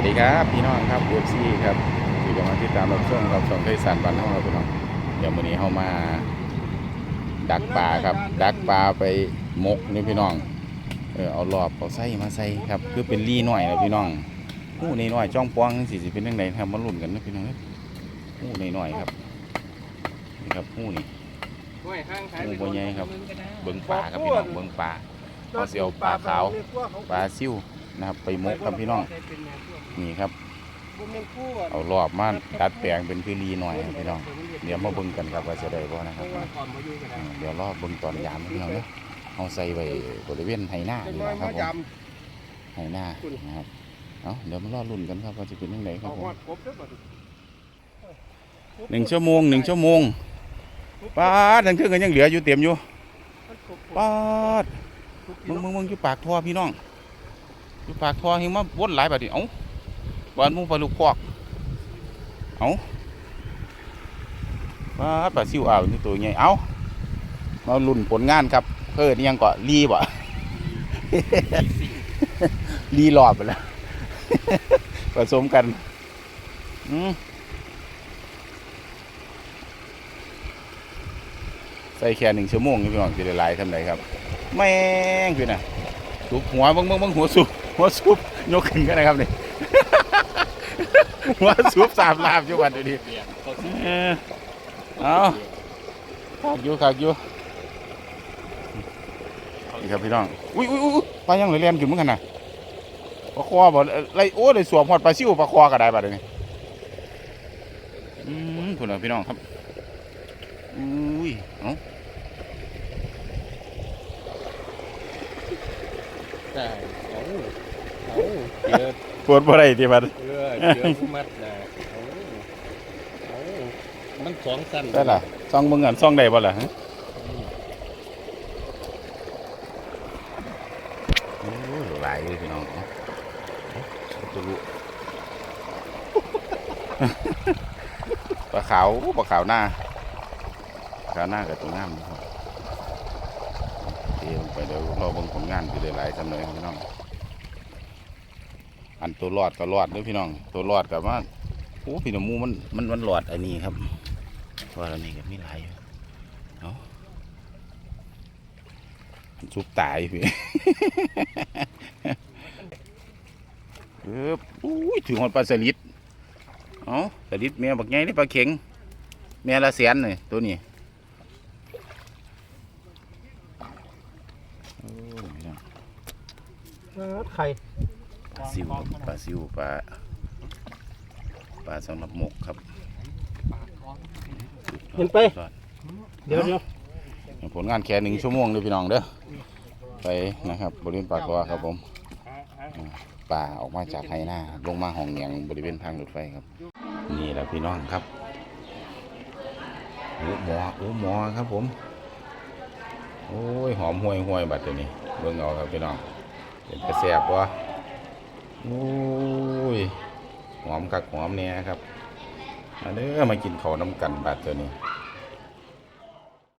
วัสดีครับ พี่น้องครับเอฟซีครับที่กำลังติดตามรับชมกับช่องไทยสารบันของเราพี่น้องเดี๋ยววันนี้เข้ามา ดักปลาครับ ดักปลาไปมกนี่พี่น้องเออเอารอบเอาไส้มาใส่ครับคือเป็นรีหน่อยนะพี่น้องหู้ในน้อยจ้องป้องสิสิเป็นยังไงครับมาลุ้นกันนะพี่น้องหู้ในน้อยครับนี่ครับหู้นี่หู้บ่ใหญ่ครับ เบิ้งปลาครับพี่น้องเบิ้งปลาเอาเสียวปลาขาวปลาซิ่ว นะครับ ไปมกครับพี่น้องนี่ครับ เอารอบมาดัดแปลงเป็นคือรีหน่อยครับพี่น้องเดี๋ยวมาเบิ่งกันครับว่าจะได้บ่นะครับอืมเดี๋ยวรอเบิ่งตอนยามพี่น้องเด้อเอาใส่ไว้บริเวณไหหน้านี่นะครับผมไหหน้านะครับเอาเดี๋ยวมารอลุ้นกันครับว่าจะเป็นยังไงครับผมหนึ่งชั่วโมงหนึ่งชั่วโมงป้าดทั้งเครื่องกันยังเหลืออยู่เต็มอยู่ป้าดมึงมึงมึงอยู่ปากท่อพี่น้อง อยู่ปากท่อเห็นมาวนหลายบาดนีเอ้าบ้านมึงปลาลูกคอกเอ้าป้าดปลาซิวอ่าวนี่ตัวใหญ่เอ้ามาลุ้นผลงานครับเพิ่นยังก็รีบ่รีรอบไปแล้วผสมกันอืมใส่แค่หนึ่งชั่วโมงนี่พี่น้องจะได้หลายทำไรครับ แม่งคือน่ะสุบหัวบังบังบังหัวสุบ หัวสุบยกขึ้นกันนะครับนี่ หัวสุบสามลาบอยู่วันเดียวนี้เออเอาขากอยู่ขากอยู่นี่ครับพี่น้อง อุ้ยอุ้ยอุ้ยปลายังเลยเรียนขึ้นเหมือนกันนะปลาคอบ่ไรโอ้เลยสวมหอดปลาซิวปลาคอก็ได้บัดนี้อืมคุณพี่น้องครับ อุ้ย เอ้าใช่ เอาเอาเจอปวดบ่ได้ที่บัดเออเจอผู้มัดนะเอาเอามันสองสั้นได้ล่ะซ่องเบิ่งกันซ่องได้บ่ล่ะฮะโอ้ยหลายเลยพี่น้องเอ้าตัวลูกปลาขาวปลาขาวหน้าปลาขาวหน้ากับตัวงามนะครับเดี๋ยวไปเดี๋ยวเราเบิ่งผลงานคือได้หลายจำเลยครับพี่น้อง อันตัวรอดก็รอดด้วยพี่น้อง ตัวรอดกับว่าโอ้พี่น้องมูมันมันมันรอดอันนี้ครับรอดอันนี้ก็มีหลายอยู่เอาะซุปตายพี่เอออุ้ยถึงหอดปลาสลิดเอ้าสลิดแม่บักใหญ่นี่ปลาเข็งแม่ละแสนเลยตัวนี้โอ้ยน้องไข่ ปลาซิวปลาซิวปลาปลาสำหรับหมกครับเห็นไป เดี๋ยวเดี๋ยวผลงานแค่หนึ่งชั่วโมงเลยพี่น้องเด้อไปนะครับ บริเวณปากคอครับผมป่าออกมาจากไฮนาลงมาห้องเนียงบริเวณทางรถไฟครับ นี่แหละพี่น้องครับโอ้หมอโอ้หมอครับผม โอ้ยหอมห่วยห่วยๆบัดเดี๋ยวนี้เบิ่งเอาครับพี่น้องเป็นกระแสบวะ โอ้ยหอมกักหอมเนี่ยครับมาเด้อมากินข้าวน้ำกันบาดตัวนี้